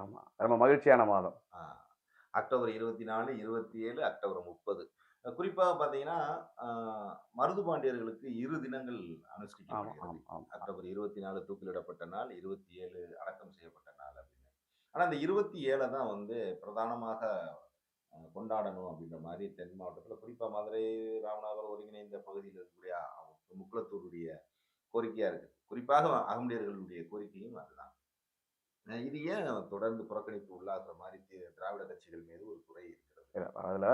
ஆமா. ரொம்ப மகிழ்ச்சியான மாதம். அக்டோபர் இருபத்தி நாலு இருபத்தி ஏழு அக்டோபர் முப்பது குறிப்பாக பார்த்தீங்கன்னா மருது பாண்டியர்களுக்கு இரு தினங்கள் அனுஷ்டிக்கப்படுகிறது. அக்டோபர் இருபத்தி நாலு தூக்கிலிடப்பட்ட நாள் இருபத்தி ஏழு அடக்கம் செய்யப்பட்ட நாள் அப்படின்னு. ஆனால் அந்த இருபத்தி ஏழை தான் வந்து பிரதானமாக கொண்டாடணும் அப்படின்ற மாதிரி தென் மாவட்டத்தில் குறிப்பாக மதுரை ராமநாதபுரம் ஒருங்கிணைந்த பகுதியில் இருக்கக்கூடிய முக்குளத்தூருடைய கோரிக்கையாக இருக்குது குறிப்பாக அகமுடையர்களுடைய கோரிக்கையும் அதுதான். இது ஏன் தொடர்ந்து புறக்கணிப்பு உள்ளாகிற மாதிரி திராவிட கட்சிகள் மீது ஒரு குறை இருக்கிறது? அதுல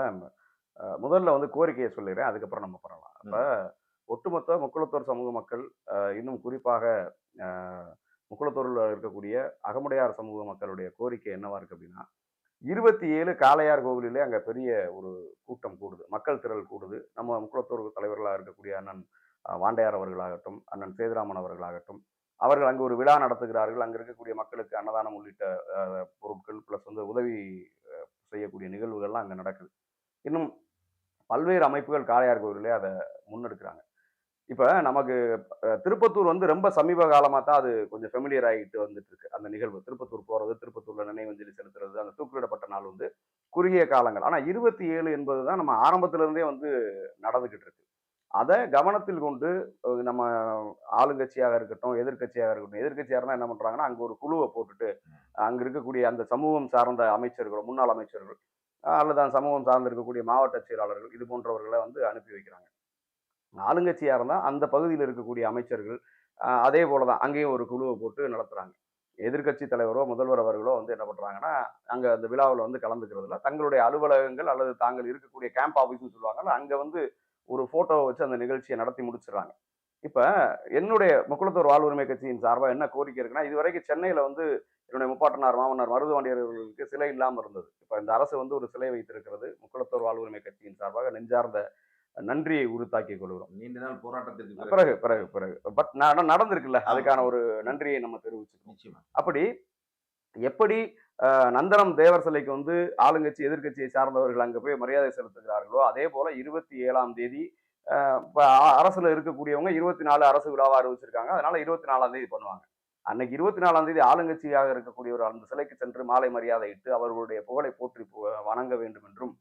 முதல்ல வந்து கோரிக்கையை சொல்லிடுறேன் அதுக்கப்புறம் நம்ம பண்ணலாம். அப்ப ஒட்டுமொத்த முக்குளத்தூர் சமூக மக்கள் இன்னும் குறிப்பாக முக்குளத்தூரில் இருக்கக்கூடிய அகமுடையார் சமூக மக்களுடைய கோரிக்கை என்னவா இருக்கு அப்படின்னா இருபத்தி ஏழு காளையார் கோவிலிலே அங்க பெரிய ஒரு கூட்டம் கூடுது மக்கள் திரள் கூடுது. நம்ம முக்குளத்தூர் தலைவர்களாக இருக்கக்கூடிய அண்ணன் வாண்டையார் அவர்களாகட்டும் அண்ணன் சேதுராமன் அவர்களாகட்டும் அவர்கள் அங்கு ஒரு விழா நடத்துகிறார்கள். அங்கே இருக்கக்கூடிய மக்களுக்கு அன்னதானம் உள்ளிட்ட பொருட்கள் ப்ளஸ் வந்து உதவி செய்யக்கூடிய நிகழ்வுகள்லாம் அங்கே நடக்குது. இன்னும் பல்வேறு அமைப்புகள் காளையார் கோவிலே அதை முன்னெடுக்கிறாங்க. இப்போ நமக்கு திருப்பத்தூர் வந்து ரொம்ப சமீப காலமாக தான் அது கொஞ்சம் ஃபெமிலியர் ஆகிட்டு வந்துட்டு இருக்கு அந்த நிகழ்வு. திருப்பத்தூர் போகிறது திருப்பத்தூரில் நினைவஞ்சலி செலுத்துறது அந்த தூக்கிலிடப்பட்ட நாள் வந்து குறுகிய காலங்கள். ஆனால் இருபத்தி ஏழு என்பது தான் நம்ம ஆரம்பத்திலேருந்தே வந்து நடந்துக்கிட்டு இருக்கு. அதை கவனத்தில் கொண்டு நம்ம ஆளுங்கட்சியாக இருக்கட்டும் எதிர்க்கட்சியாக இருக்கட்டும் எதிர்க்கட்சியாக இருந்தால் என்ன பண்ணுறாங்கன்னா அங்கே ஒரு குழுவை போட்டுட்டு அங்கே இருக்கக்கூடிய அந்த சமூகம் சார்ந்த அமைச்சர்கள் முன்னாள் அமைச்சர்கள் அல்லது அந்த சமூகம் சார்ந்து இருக்கக்கூடிய மாவட்ட செயலாளர்கள் இது போன்றவர்களை வந்து அனுப்பி வைக்கிறாங்க. ஆளுங்கட்சியாக இருந்தால் அந்த பகுதியில் இருக்கக்கூடிய அமைச்சர்கள் அதே போல தான் அங்கேயும் ஒரு குழுவை போட்டு நடத்துகிறாங்க எதிர்க்கட்சி தலைவரோ முதல்வர் அவர்களோ வந்து என்ன பண்ணுறாங்கன்னா அங்கே அந்த விழாவில் வந்து கலந்துக்கிறதுல தங்களுடைய அலுவலகங்கள் அல்லது தாங்கள் இருக்கக்கூடிய கேம்ப் ஆஃபீஸ்னு சொல்லுவாங்கல்ல அங்கே வந்து ஒரு ஃபோட்டோவை வச்சு அந்த நிகழ்ச்சியை நடத்தி முடிச்சிடுறாங்க. இப்போ என்னுடைய முக்குளத்தூர் வாழ்வுரிமை கட்சியின் சார்பாக என்ன கோரிக்கை இருக்குன்னா இது வரைக்கும் சென்னையில் வந்து என்னுடைய முப்பாட்டனார் மாமன்னார் மருதுவாண்டியர்களுக்கு சிலை இல்லாமல் இருந்தது. இப்போ இந்த அரசு வந்து ஒரு சிலை வைத்திருக்கிறது. முக்குளத்தூர் வாழ்வுரிமை கட்சியின் சார்பாக நெஞ்சார்ந்த நன்றியை உரித்தாக்கிக் கொள்கிறோம். நீண்ட நாள் போராட்டத்திற்கு பிறகு. பிறகு பிறகு பட் நடந்திருக்குல்ல அதுக்கான ஒரு நன்றியை நம்ம தெரிவிச்சுக்கணும் நிச்சயமா. அப்படி எப்படி நந்தனம் தேவர் சிலைக்கு வந்து ஆளுங்கட்சி எதிர்க்கட்சியை சார்ந்தவர்கள் அங்கே போய் மரியாதை செலுத்துகிறார்களோ அதே போல இருபத்தி ஏழாம் தேதி அஹ், அரசுல இருக்கக்கூடியவங்க இருபத்தி நாலு அரசு விழாவா அறிவிச்சிருக்காங்க. அதனால இருபத்தி நாலாம் தேதி பண்ணுவாங்க. அன்னைக்கு இருபத்தி நாலாம் தேதி ஆளுங்கட்சியாக இருக்கக்கூடியவர் அந்த சிலைக்கு சென்று மாலை மரியாதை இட்டு அவர்களுடைய புகழை போற்றி வணங்க வேண்டும் என்றும்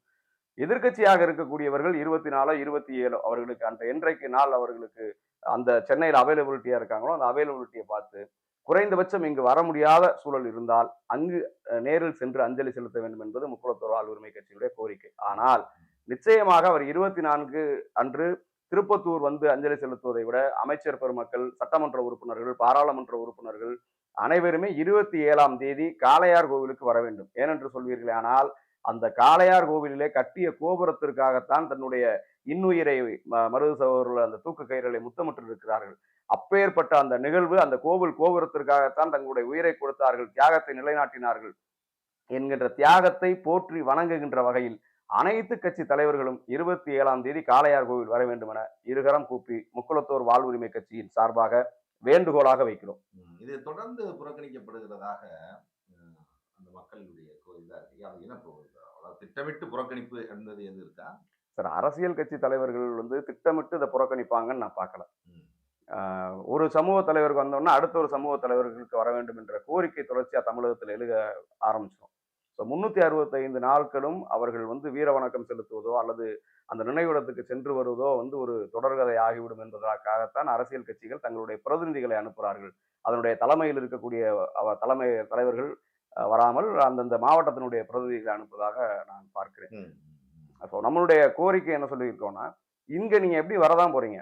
எதிர்க்கட்சியாக இருக்கக்கூடியவர்கள் இருபத்தி நாலோ இருபத்தி ஏழோ அவர்களுக்கு அந்த என்றைக்கு நாள் அவர்களுக்கு அந்த சென்னையில் அவைலபிலிட்டியாக இருக்காங்களோ அந்த அவைலபிலிட்டியை பார்த்து குறைந்தபட்சம் இங்கு வர முடியாத சூழல் இருந்தால் அங்கு நேரில் சென்று அஞ்சலி செலுத்த வேண்டும் என்பது முக்குளத்தூர் ஆள் உரிமை கட்சியினுடைய கோரிக்கை. ஆனால் நிச்சயமாக அவர் இருபத்தி நான்கு அன்று திருப்பத்தூர் வந்து அஞ்சலி செலுத்துவதை விட அமைச்சர் பெருமக்கள் சட்டமன்ற உறுப்பினர்கள் பாராளுமன்ற உறுப்பினர்கள் அனைவருமே இருபத்தி ஏழாம் தேதி காளையார் கோவிலுக்கு வர வேண்டும். ஏனென்று சொல்வீர்களே ஆனால் அந்த காளையார் கோவிலிலே கட்டிய கோபுரத்திற்காகத்தான் தன்னுடைய இன்னுயிரை ம- மருது சகோதரர்கள் அந்த தூக்கு கயிறலை முத்தமிட்டு இருக்கிறார்கள். அப்பேற்பட்ட அந்த நிகழ்வு அந்த கோவில் கோபுரத்திற்காகத்தான் தங்களுடைய உயிரை கொடுத்தார்கள் தியாகத்தை நிலைநாட்டினார்கள் என்கின்ற தியாகத்தை போற்றி வணங்குகின்ற வகையில் அனைத்து கட்சி தலைவர்களும் இருபத்தி ஏழாம் தேதி காளையார் கோவில் வர வேண்டும் என இருகரம் கூப்பி முக்குளத்தோர் வாழ்வுரிமை கட்சியின் சார்பாக வேண்டுகோளாக வைக்கிறோம். இது தொடர்ந்து புறக்கணிக்கப்படுகிறதாக அந்த மக்களுடைய கோரிக்கை இருக்கு. அது என்ன இப்போ திட்டமிட்டு புறக்கணிப்பு என்பது எது இருக்கா? சார் அரசியல் கட்சி தலைவர்கள் வந்து திட்டமிட்டு இதை புறக்கணிப்பாங்கன்னு நான் பார்க்கல. ஒரு சமூக தலைவருக்கு வந்தோம்னா அடுத்த ஒரு சமூக தலைவர்களுக்கு வர வேண்டும் என்ற கோரிக்கை தொடர்ச்சியாக தமிழகத்தில் எழுக ஆரம்பிச்சிடும் ஸோ முன்னூற்றி அறுபத்தைந்து நாட்களும் அவர்கள் வந்து வீர வணக்கம் செலுத்துவதோ அல்லது அந்த நினைவிடத்துக்கு சென்று வருவதோ வந்து ஒரு தொடர்கதை ஆகிவிடும் என்பதற்காகத்தான் அரசியல் கட்சிகள் தங்களுடைய பிரதிநிதிகளை அனுப்புகிறார்கள். அதனுடைய தலைமையில் இருக்கக்கூடிய தலைமை தலைவர்கள் வராமல் அந்தந்த மாவட்டத்தினுடைய பிரதிநிதிகளை அனுப்புவதாக நான் பார்க்கிறேன். ஸோ நம்மளுடைய கோரிக்கை என்ன சொல்லியிருக்கோம்னா இங்கே நீங்கள் எப்படி வரதான் போறீங்க?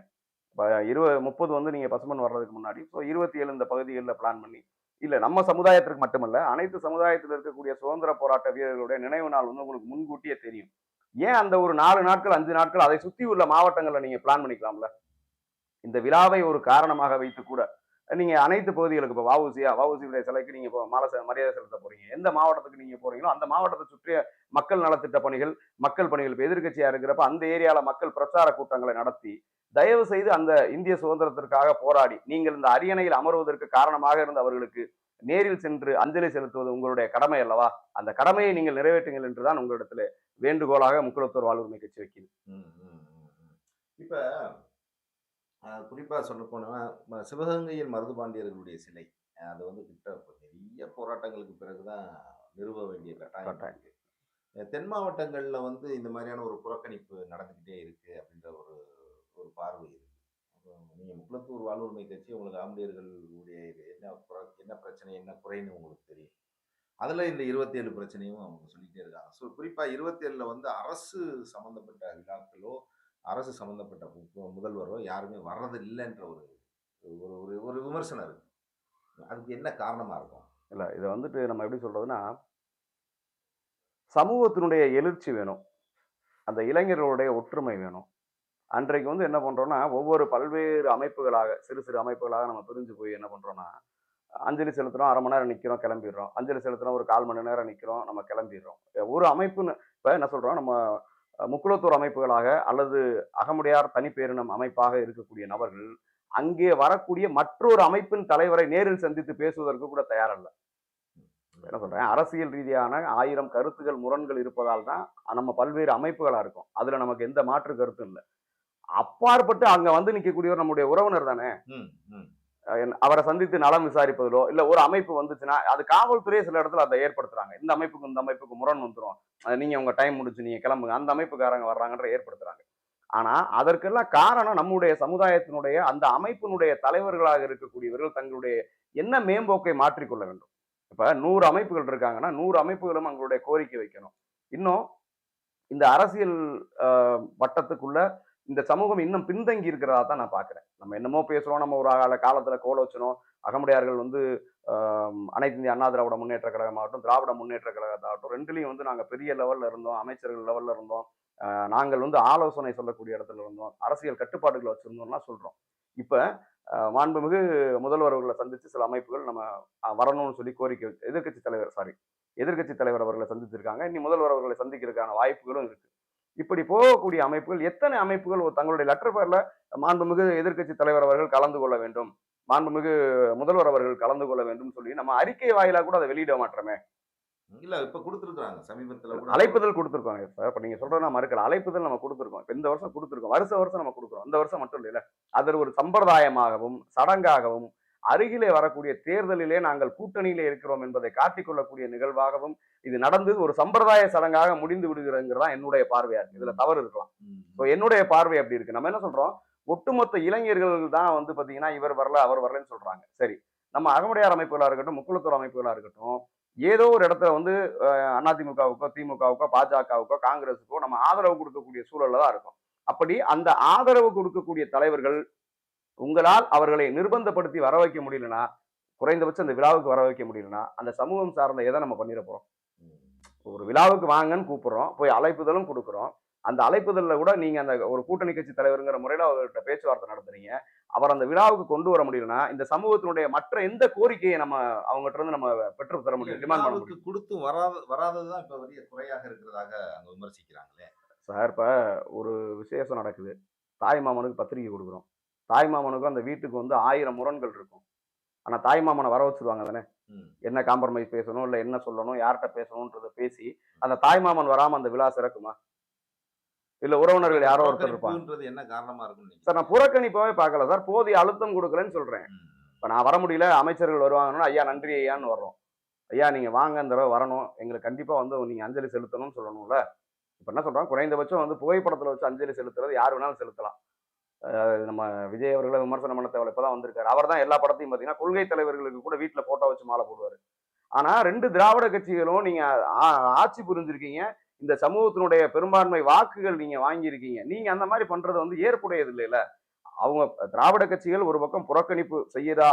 இப்போ இருபது முப்பது வந்து நீங்கள் பசுமன் வர்றதுக்கு முன்னாடி ஸோ இருபத்தி ஏழு இந்த பகுதிகளில் பிளான் பண்ணி இல்லை நம்ம சமுதாயத்திற்கு மட்டுமல்ல அனைத்து சமுதாயத்தில் இருக்கக்கூடிய சுதந்திர போராட்ட வீரர்களுடைய நினைவு நாள் வந்து உங்களுக்கு முன்கூட்டியே தெரியும். ஏன் அந்த ஒரு நாலு நாட்கள் அஞ்சு நாட்கள் அதை சுற்றி உள்ள மாவட்டங்களில் நீங்கள் பிளான் பண்ணிக்கலாம்ல? இந்த விழாவை ஒரு காரணமாக வைத்து கூட நீங்கள் அனைத்து பகுதிகளுக்கு இப்போ வவுசியா வவுசியுடைய சிலைக்கு நீங்கள் இப்போ மாலை மரியாதை செலுத்த போகிறீங்க எந்த மாவட்டத்துக்கு நீங்கள் போகிறீங்களோ அந்த மாவட்டத்தை சுற்றிய மக்கள் நலத்திட்ட பணிகள் மக்கள் பணிகள் இப்போ எதிர்கட்சியாக இருக்கிறப்ப அந்த ஏரியாவில் மக்கள் பிரச்சார கூட்டங்களை நடத்தி தயவு செய்து அந்த இந்திய சுதந்திரத்திற்காக போராடி நீங்கள் இந்த அரியணையில் அமர்வதற்கு காரணமாக இருந்த அவர்களுக்கு நேரில் சென்று அஞ்சலி செலுத்துவது உங்களுடைய கடமை அல்லவா? அந்த கடமையை நீங்கள் நிறைவேற்றுங்கள் என்றுதான் உங்களிடத்துல வேண்டுகோளாக முக்குளத்தூர் வாழ்வுரிமை கட்சி வைக்கிறது ம், இப்ப அஹ், குறிப்பா சொல்ல போனா ம- சிவகங்கையில் மருது பாண்டியர்களுடைய சிலை அது வந்து கிட்ட நிறைய போராட்டங்களுக்கு பிறகுதான் நிறுவ வேண்டிய கட்டாயம் கட்டாயம். இருக்கு. அஹ் தென் மாவட்டங்கள்ல வந்து இந்த மாதிரியான ஒரு புறக்கணிப்பு நடந்துக்கிட்டே இருக்கு அப்படின்ற ஒரு ஒரு பார்வை இருக்கு அப்புறம் நீங்க முக்குளத்தூர் வாழ்வுரிமை கட்சி உங்களுக்கு ஆம்பியர்களுடைய என்ன குறை என்ன பிரச்சனை என்ன குறைன்னு உங்களுக்கு தெரியும் அதுல இந்த இருபத்தேழு பிரச்சனையும் அவங்க சொல்லிட்டே இருக்காங்க ஸோ குறிப்பா இருபத்தேழுல வந்து அரசு சம்பந்தப்பட்ட விழாக்களோ அரசு சம்மந்தப்பட்ட முதல்வரோ யாருமே வர்றது இல்லைன்ற ஒரு ஒரு ஒரு ஒரு விமர்சனம் இருக்குது அதுக்கு என்ன காரணமாக இருக்கும்? இல்லை இதை வந்துட்டு நம்ம எப்படி சொல்கிறதுன்னா சமூகத்தினுடைய எழுச்சி வேணும். அந்த இளைஞர்களுடைய ஒற்றுமை வேணும். அன்றைக்கு வந்து என்ன பண்ணுறோன்னா ஒவ்வொரு பல்வேறு அமைப்புகளாக சிறு சிறு அமைப்புகளாக நம்ம பிரிஞ்சு போய் என்ன பண்ணுறோன்னா அஞ்சலி செலுத்துறோம் அரை மணி நேரம் நிற்கிறோம் கிளம்பிடுறோம். அஞ்சலி செலுத்துகிறோம் ஒரு கால் மணி நேரம் நிற்கிறோம் நம்ம கிளம்பிடுறோம். ஒரு அமைப்புன்னு இப்போ என்ன சொல்கிறோம் நம்ம முக்குளத்தூர் அமைப்புகளாக அல்லது அகமுடையார் தனிப்பேரினம் அமைப்பாக இருக்கக்கூடிய நபர்கள் அங்கே வரக்கூடிய மற்றொரு அமைப்பின் தலைவரை நேரில் சந்தித்து பேசுவதற்கு கூட தயாரல்ல. என்ன சொல்றேன்? அரசியல் ரீதியான ஆயிரம் கருத்துகள் முரண்கள் இருப்பதால் தான் நம்ம பல்வேறு அமைப்புகளா இருக்கும். அதுல நமக்கு எந்த மாற்று கருத்தும் இல்லை. அப்பாற்பட்டு அங்க வந்து நிற்கக்கூடியவர் நம்முடைய உறவினர் தானே? அவரை சந்தித்து நலம் விசாரிப்பதிலோ இல்லை ஒரு அமைப்பு வந்துச்சுன்னா அது காவல்துறையே சில இடத்துல அதை ஏற்படுத்துறாங்க. இந்த அமைப்புக்கு இந்த அமைப்புக்கு முரண் வந்துரும். அஹ் நீங்க உங்க டைம் முடிச்சு நீங்க கிளம்புங்க. அந்த அமைப்புக்காரங்க வர்றாங்கன்ற ஏற்படுத்துறாங்க. ஆனா அதற்கெல்லாம் காரணம் நம்முடைய சமுதாயத்தினுடைய அந்த அமைப்பினுடைய தலைவர்களாக இருக்கக்கூடியவர்கள் தங்களுடைய என்ன மேம்போக்கை மாற்றிக்கொள்ள வேண்டும். இப்ப நூறு அமைப்புகள் இருக்காங்கன்னா நூறு அமைப்புகளும் அவங்களுடைய கோரிக்கை வைக்கணும். இன்னும் இந்த அரசியல் வட்டத்துக்குள்ள இந்த சமூகம் இன்னும் பின்தங்கி இருக்கிறதா தான் நான் பார்க்குறேன். நம்ம என்னமோ பேசுகிறோம் நம்ம ஒரு கால காலத்தில் கோலோச்சனோம் அகமுடையார்கள் வந்து அனைத்து இந்திய அண்ணா திராவிட முன்னேற்ற கழகமாகட்டும் திராவிட முன்னேற்ற கழகத்தாகட்டும் ரெண்டுலேயும் வந்து நாங்கள் பெரிய லெவலில் இருந்தோம் அமைச்சர்கள் லெவலில் இருந்தோம். நாங்கள் வந்து ஆலோசனை சொல்லக்கூடிய இடத்துல இருந்தோம் அரசியல் கட்டுப்பாடுகளை வச்சுருந்தோம்லாம் சொல்கிறோம் இப்போ மாண்புமிகு முதல்வர்களை சந்தித்து சில அமைப்புகள் நம்ம வரணும்னு சொல்லி கோரிக்கை எதிர்கட்சி எதிர்க்கட்சி தலைவர் சாரி எதிர்க்கட்சி தலைவர் அவர்களை சந்திச்சிருக்காங்க. இனி முதல்வர் அவர்களை சந்திக்கிறதுக்கான வாய்ப்புகளும் இருக்குது இப்படி போகக்கூடிய அமைப்புகள் எத்தனை அமைப்புகள்? தங்களுடைய லெட்டர் பேர்ல மாண்புமிகு எதிர்க்கட்சி தலைவர் அவர்கள் கலந்து கொள்ள வேண்டும். மாண்புமிகு முதல்வர் அவர்கள் கலந்து கொள்ள வேண்டும் சொல்லி நம்ம அறிக்கை வாயிலா கூட அதை வெளியிட மாட்டோமே. இல்ல இப்ப கொடுத்துருக்காங்க சமீபத்துல அழைப்புதல் கொடுத்துருக்கோங்க. சார் இப்போ நீங்க சொல்றது நான் மறுக்கல. அழைப்புதல் நம்ம கொடுத்துருக்கோம். இப்ப இந்த வருஷம் கொடுத்துருக்கோம். வருஷ வருஷம் நம்ம கொடுக்குறோம். இந்த வருஷம் மட்டும் இல்லைல்ல அது ஒரு சம்பிரதாயமாகவும் சடங்காகவும் அருகிலே வரக்கூடிய தேர்தலிலே நாங்கள் கூட்டணியிலே இருக்கிறோம் என்பதை காட்டிக்கொள்ளக்கூடிய நிகழ்வாகவும் இது நடந்து ஒரு சம்பிரதாய சடங்காக முடிந்து விடுகிறதுங்கிறது தான் என்னுடைய பார்வையா இருக்கு. இதுல தவறு இருக்கலாம். ஸோ என்னுடைய பார்வை அப்படி இருக்கு. நம்ம என்ன சொல்றோம்? ஒட்டுமொத்த இளைஞர்கள் தான் வந்து பாத்தீங்கன்னா இவர் வரல அவர் வரலன்னு சொல்றாங்க. சரி. நம்ம அகமுடையார் அமைப்புகளா இருக்கட்டும் முக்குளத்தூர் அமைப்புகளா இருக்கட்டும் ஏதோ ஒரு இடத்துல வந்து அதிமுகவுக்கோ திமுகவுக்கோ பாஜகவுக்கோ காங்கிரஸுக்கோ நம்ம ஆதரவு கொடுக்கக்கூடிய சூழல்ல தான் இருக்கும். அப்படி அந்த ஆதரவு கொடுக்கக்கூடிய தலைவர்கள் உங்களால் அவர்களை நிர்பந்தப்படுத்தி வர வைக்க முடியலனா குறைந்தபட்சம் அந்த விழாவுக்கு வர வைக்க முடியலனா அந்த சமூகம் சார்ந்த எதை நம்ம பண்ணிட போறோம்? ம். ஒரு விழாவுக்கு வாங்கன்னு கூப்பிடுறோம் போய் அழைப்புதலும் கொடுக்குறோம். அந்த அழைப்புதல்ல கூட நீங்க அந்த ஒரு கூட்டணி கட்சி தலைவருங்கிற முறையில அவர்கிட்ட பேச்சுவார்த்தை நடத்துறீங்க. அவர் அந்த விழாவுக்கு கொண்டு வர முடியலனா இந்த சமூகத்தினுடைய மற்ற எந்த கோரிக்கையை நம்ம அவங்ககிட்ட இருந்து நம்ம பெற்று தர முடியும் டிமாண்ட் பண்ண முடியும்? கொடுத்து வராத வராததுதான் இப்ப பெரிய குறையாக இருக்கிறதாக அங்க விமர்சிக்கிறாங்களே? சார் இப்ப ஒரு விசேஷம் நடக்குது. தாய் மாமனுக்கு பத்திரிக்கை கொடுக்குறோம். தாய் மாமனுக்கும் அந்த வீட்டுக்கு வந்து ஆயிரம் முரண்கள் இருக்கும். ஆனா தாய் மாமனை வர வச்சிருவாங்க தானே. என்ன காம்ப்ரமைஸ் பேசணும்? இல்ல என்ன சொல்லணும்? யார்கிட்ட பேசணும்ன்றத பேசி அந்த தாய் மாமன் வராம அந்த விழா சிறக்குமா? இல்ல உறவினர்கள் யாரோ ஒருத்தர் இருப்பாங்க. என்ன காரணமா இருக்கும்னு சார் நான் புறக்கணிப்பாவே பார்க்கல சார். போதிய அழுத்தம் கொடுக்கலன்னு சொல்றேன். இப்ப நான் வர முடியல அமைச்சர்கள் வருவாங்கன்னா ஐயா நன்றி ஐயான்னு வர்றோம். ஐயா நீங்க வாங்க இந்த தடவை வரணும். எங்களுக்கு கண்டிப்பா வந்து நீங்க அஞ்சலி செலுத்தணும்னு சொல்லணும்ல. இப்ப என்ன சொல்றாங்க? குறைந்தபட்சம் வந்து புகைப்படத்துல வச்சு அஞ்சலி செலுத்துறது யார் வேணாலும் செலுத்தலாம். நம்ம விஜய் அவர்களை விமர்சனம் பண்ண தேவை இப்பதான் வந்திருக்காரு. அவர் தான் எல்லா படத்தையும் பார்த்தீங்கன்னா கொள்கை தலைவர்களுக்கு கூட வீட்டில் ஃபோட்டோ வச்சு மாலை போடுவார். ஆனால் ரெண்டு திராவிட கட்சிகளும் நீங்கள் ஆட்சி புரிஞ்சிருக்கீங்க. இந்த சமூகத்தினுடைய பெரும்பான்மை வாக்குகள் நீங்கள் வாங்கியிருக்கீங்க. நீங்கள் அந்த மாதிரி பண்ணுறது வந்து ஏற்புடையது இல்லைல்ல அவங்க திராவிட கட்சிகள் ஒரு பக்கம் புறக்கணிப்பு செய்யறா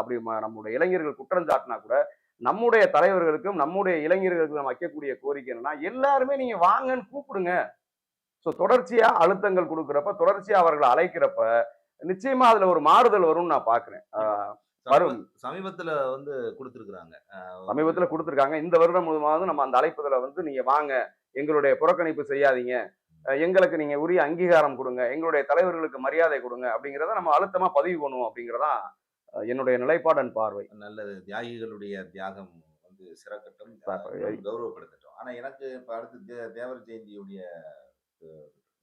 அப்படி நம்முடைய இளைஞர்கள் குற்றம் சாட்டினா கூட நம்முடைய தலைவர்களுக்கும் நம்முடைய இளைஞர்களுக்கும் நம்ம வைக்கக்கூடிய கோரிக்கை என்னன்னா எல்லாருமே நீங்கள் வாங்கன்னு கூப்பிடுங்க. ஸோ தொடர்ச்சியா அழுத்தங்கள் கொடுக்குறப்ப தொடர்ச்சியா அவர்களை அழைக்கிறப்ப நிச்சயமா அதுல ஒரு மாறுதல் வரும்னு நான் பாக்குறேன் வரும். சமீப- சமீபத்துல வந்து கொடுத்துருக்காங்க சமீபத்துல கொடுத்துருக்காங்க. இந்த வருடம் முழுவதும் நம்ம அந்த அழைப்புதல வந்து நீங்க வாங்க எங்களுடைய புறக்கணிப்பு செய்யாதீங்க. எங்களுக்கு நீங்க உரிய அங்கீகாரம் கொடுங்க எங்களுடைய தலைவர்களுக்கு மரியாதை கொடுங்க அப்படிங்கிறத நம்ம அழுத்தமா பதிவு பண்ணுவோம் அப்படிங்கிறதா என்னுடைய நிலைப்பாடன் பார்வை. நல்லது. தியாகிகளுடைய தியாகம் வந்து சிறக்கட்டும். கௌரவப்படுத்தட்டும். ஆனா எனக்கு இப்ப அடுத்து தேவர் ஜெயந்தியுடைய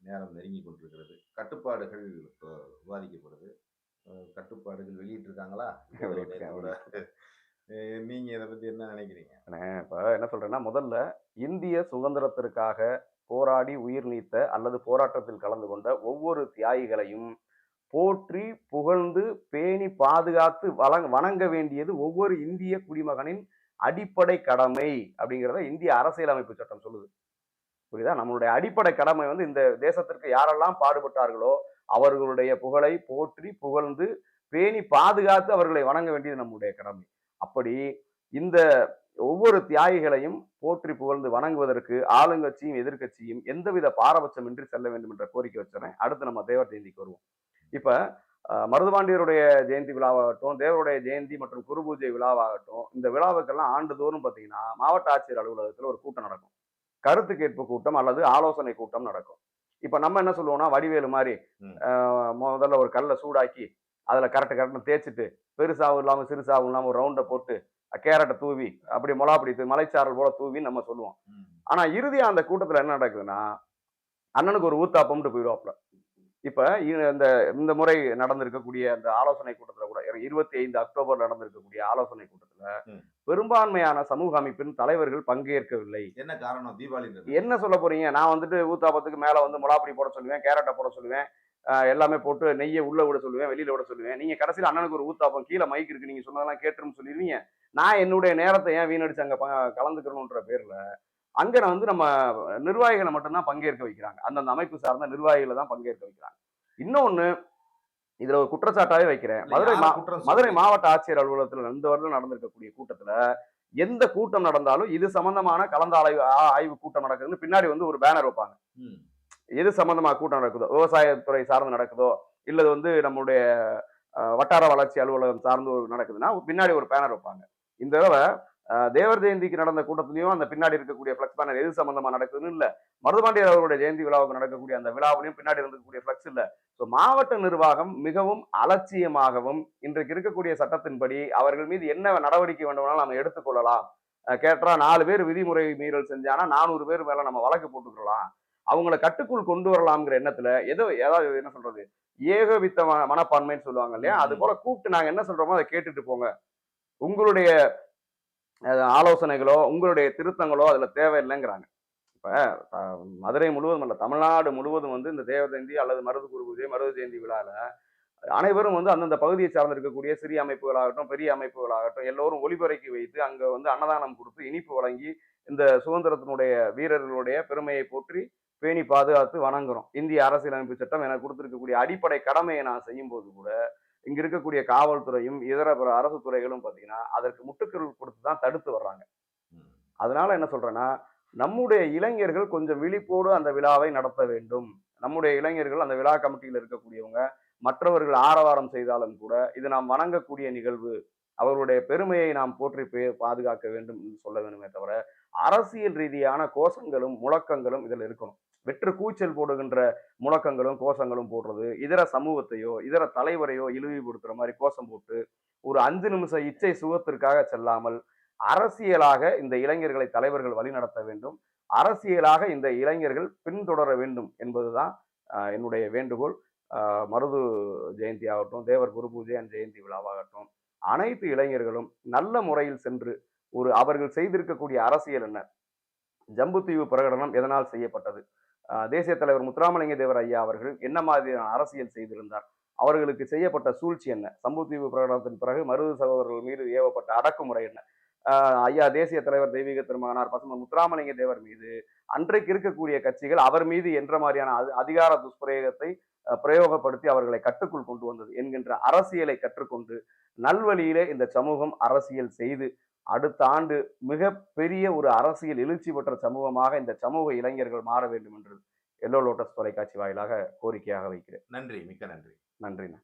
நேரம் நெருங்கி கொண்டிருக்கிறது. கட்டுப்பாடுகள் விவாதிக்கப்படுது. கட்டுப்பாடுகள் வெளியிட்டிருக்காங்களா? நீங்க இதை பத்தி என்ன நினைக்கிறீங்க? இப்போ என்ன சொல்றேன்னா முதல்ல இந்திய சுதந்திரத்திற்காக போராடி உயிர் நீத்த அல்லது போராட்டத்தில் கலந்து கொண்ட ஒவ்வொரு தியாகிகளையும் போற்றி புகழ்ந்து பேணி பாதுகாத்து வழங்க வணங்க வேண்டியது ஒவ்வொரு இந்திய குடிமகனின் அடிப்படை கடமை அப்படிங்கிறத இந்திய அரசியலமைப்பு சட்டம் சொல்லுது. புரியுதா? நம்மளுடைய அடிப்படை கடமை வந்து இந்த தேசத்திற்கு யாரெல்லாம் பாடுபட்டார்களோ அவர்களுடைய புகழை போற்றி புகழ்ந்து பேணி பாதுகாத்து அவர்களை வணங்க வேண்டியது நம்முடைய கடமை. அப்படி இந்த ஒவ்வொரு தியாகிகளையும் போற்றி புகழ்ந்து வணங்குவதற்கு ஆளுங்கட்சியும் எதிர்க்கட்சியும் எந்தவித பாரபட்சமின்றி செல்ல வேண்டும் என்ற கோரிக்கை வச்சுறேன். அடுத்து நம்ம தேவர் ஜெயந்திக்கு வருவோம். இப்போ மருதுபாண்டியருடைய ஜெயந்தி விழாவாகட்டும் தேவருடைய ஜெயந்தி மற்றும் குரு பூஜை விழாவாகட்டும் இந்த விழாவுக்கெல்லாம் ஆண்டுதோறும் பார்த்தீங்கன்னா மாவட்ட ஆட்சியர் அலுவலகத்தில் ஒரு கூட்டம் நடக்கும். கருத்து கேட்பு கூட்டம் அல்லது ஆலோசனை கூட்டம் நடக்கும். இப்ப நம்ம என்ன சொல்லுவோம்னா வடிவேலு மாதிரி முதல்ல ஒரு கல்லை சூடாக்கி அதுல கரெக்ட் கரெக்ட்னு தேய்ச்சிட்டு பெருசாவும் இல்லாம சிறுசாவும் இல்லாம ஒரு ரவுண்டை போட்டு கேரட்டை தூவி அப்படி மொளாப்படி மலைச்சாரல் போல தூவி நம்ம சொல்லுவோம். ஆனா இறுதியா அந்த கூட்டத்துல என்ன நடக்குதுன்னா அண்ணனுக்கு ஒரு ஊத்தாப்பம்ட்டு போயிடுவாப்ல இப்ப இந்த இந்த முறை நடந்திருக்கக்கூடிய அந்த ஆலோசனை கூட்டத்துல கூட இருபத்தி ஐந்து அக்டோபர் நடந்திருக்கக்கூடிய ஆலோசனை கூட்டத்துல. பெரும்பான்மையான சமூக அமைப்பின் தலைவர்கள் பங்கேற்கவில்லை. என்ன காரணம் தீபாவளி என்ன சொல்ல போறீங்க? நான் வந்துட்டு ஊத்தாப்பத்துக்கு மேல வந்து முலாப்படி போட சொல்லுவேன் கேரட்டை போட சொல்லுவேன் எல்லாமே போட்டு நெய்யை உள்ள விட சொல்லுவேன் வெளியில விட சொல்லுவேன். நீங்க கடைசியில் அண்ணனுக்கு ஒரு ஊத்தாப்பம் கீழே மைக் இருக்கு நீங்க சொன்னதெல்லாம் கேட்டுருன்னு சொல்லிடுவீங்க. நான் என்னுடைய நேரத்தை ஏன் வீணடிச்சு அங்க கலந்துக்கணுன்ற பேர்ல அங்க வந்து நம்ம நிர்வாகிகளை மட்டும்தான் பங்கேற்க வைக்கிறாங்க. அந்தந்த அமைப்பு சார்ந்த நிர்வாகிகளை தான் பங்கேற்க வைக்கிறாங்க. இன்னொன்னு இதுல ஒரு குற்றச்சாட்டாவே வைக்கிறேன். மதுரை மதுரை மாவட்ட ஆட்சியர் அலுவலகத்தில் இந்த வருடம் நடந்திருக்கக்கூடிய கூட்டத்துல எந்த கூட்டம் நடந்தாலும் இது சம்பந்தமான கலந்தாய்வு ஆய்வு கூட்டம் நடக்குதுன்னு பின்னாடி வந்து ஒரு பேனர் வைப்பாங்க. எது சம்பந்தமா கூட்டம் நடக்குதோ விவசாயத்துறை சார்ந்து நடக்குதோ இல்லது வந்து நம்மளுடைய வட்டார வளர்ச்சி அலுவலகம் சார்ந்து ஒரு நடக்குதுன்னா பின்னாடி ஒரு பேனர் வைப்பாங்க. இந்த தடவை தேவர் ஜெயந்திக்கு நடந்த கூட்டத்திலையும் அந்த பின்னாடி இருக்கக்கூடிய ஃபிளக்ஸ் பேனர் எது சம்பந்தமா நடக்குதுன்னு இல்ல. மருதுபாண்டியர் அவர்களுடைய ஜெயந்தி விழாவுக்கு நடக்கக்கூடிய அந்த விழாவிலையும் பின்னாடி இருந்தக்கூடிய ஃபிளக்ஸ் இல்ல. ஸோ மாவட்ட நிர்வாகம் மிகவும் அலட்சியமாகவும் இன்றைக்கு இருக்கக்கூடிய சட்டத்தின்படி அவர்கள் மீது என்ன நடவடிக்கை வேண்டுமானாலும் நம்ம எடுத்துக்கொள்ளலாம். கேட்டா நாலு பேர் விதிமுறை மீறல் செஞ்சானா நானூறு பேர் மேல நம்ம வழக்கு போட்டுக்கலாம் அவங்கள கட்டுக்குள் கொண்டு வரலாம்ங்கிற எண்ணத்துல ஏதோ ஏதாவது என்ன சொல்றது ஏகோபித்த மனப்பான்மைன்னு சொல்லுவாங்க இல்லையா? அது போல கூப்பிட்டு நாங்க என்ன சொல்றோமோ அதை கேட்டுட்டு போங்க. உங்களுடைய ஆலோசனைகளோ உங்களுடைய திருத்தங்களோ அதுல தேவையில்லைங்கிறாங்க. இப்ப மதுரை முழுவதும் அல்ல தமிழ்நாடு முழுவதும் வந்து இந்த தேவ ஜெயந்தி அல்லது மருது குரு பூஜை மருது ஜெயந்தி விழால அனைவரும் வந்து அந்தந்த பகுதியை சார்ந்திருக்கக்கூடிய சிறிய அமைப்புகளாகட்டும் பெரிய அமைப்புகளாகட்டும் எல்லோரும் ஒளிபரப்பி வைத்து அங்க வந்து அன்னதானம் கொடுத்து இனிப்பு வழங்கி இந்த சுதந்திரத்தினுடைய வீரர்களுடைய பெருமையை போற்றி பேணி பாதுகாத்து வணங்குறோம். இந்திய அரசியலமைப்பு சட்டம் எனக்கு கொடுத்துருக்கக்கூடிய அடிப்படை கடமையை நான் செய்யும் போது கூட இங்க இருக்கக்கூடிய காவல்துறையும் இதர அரசு துறைகளும் பார்த்தீங்கன்னா அதற்கு முட்டுக்கல் கொடுத்து தான் தடுத்து வர்றாங்க. அதனால என்ன சொல்றேன்னா நம்முடைய இளைஞர்கள் கொஞ்சம் விழிப்போடு அந்த விழாவை நடத்த வேண்டும். நம்முடைய இளைஞர்கள் அந்த விழா கமிட்டியில் இருக்கக்கூடியவங்க மற்றவர்கள் ஆரவாரம் செய்தாலும் கூட இது நாம் வணங்கக்கூடிய நிகழ்வு அவருடைய பெருமையை நாம் போற்றி பாதுகாக்க வேண்டும் என்று சொல்ல வேண்டுமே தவிர அரசியல் ரீதியான கோஷங்களும் முழக்கங்களும் இதில் இருக்கணும். வெற்று கூச்சல் போடுகின்ற முழக்கங்களும் கோஷங்களும் போடுறது இதர சமூகத்தையோ இதர தலைவரையோ இழிவுபடுத்துற மாதிரி கோஷம் போட்டு ஒரு அஞ்சு நிமிஷ இச்சை சுகத்திற்காக செல்லாமல் அரசியலாக இந்த இளைஞர்களை தலைவர்கள் வழிநடத்த வேண்டும். அரசியலாக இந்த இளைஞர்கள் பின்தொடர வேண்டும் என்பதுதான் ஆஹ், என்னுடைய வேண்டுகோள். ஆஹ், மருது ஜெயந்தி ஆகட்டும் தேவர் குரு பூஜை அண்ட் ஜெயந்தி விழாவாகட்டும் அனைத்து இளைஞர்களும் நல்ல முறையில் சென்று ஒரு அவர்கள் செய்திருக்கக்கூடிய அரசியல் என்ன? ஜம்புத்தீவு பிரகடனம் எதனால் செய்யப்பட்டது? தேசிய தலைவர் முத்துராமலிங்க தேவர் ஐயா அவர்கள் என்ன மாதிரியான அரசியல் செய்திருந்தார்? அவர்களுக்கு செய்யப்பட்ட சூழ்ச்சி என்ன? சம்புத்தீவு பிரகடனத்தின் பிறகு மருது சகோதரர்கள் மீது ஏவப்பட்ட அடக்குமுறை என்ன? ஆஹ் ஐயா தேசிய தலைவர் தெய்வீக திருமகனார் பசுமன் முத்துராமலிங்க தேவர் மீது அன்றைக்கு இருக்கக்கூடிய கட்சிகள் அவர் மீது என்ற மாதிரியான அதிகார துஷ்பிரயோகத்தை பிரயோகப்படுத்தி அவர்களை கட்டுக்குள் கொண்டு வந்தது என்கின்ற அரசியலை கற்றுக்கொண்டு நல்வழியிலே இந்த சமூகம் அரசியல் செய்து அடுத்த ஆண்டு மிக பெரிய ஒரு அரசியல் எழுச்சி பெற்ற சமூகமாக இந்த சமூக இளைஞர்கள் மாற வேண்டும் என்று எல்லோ லோட்டஸ் தொலைக்காட்சி வாயிலாக கோரிக்கையாக வைக்கிறேன். நன்றி மிக்க நன்றி. நன்றிண்ணா.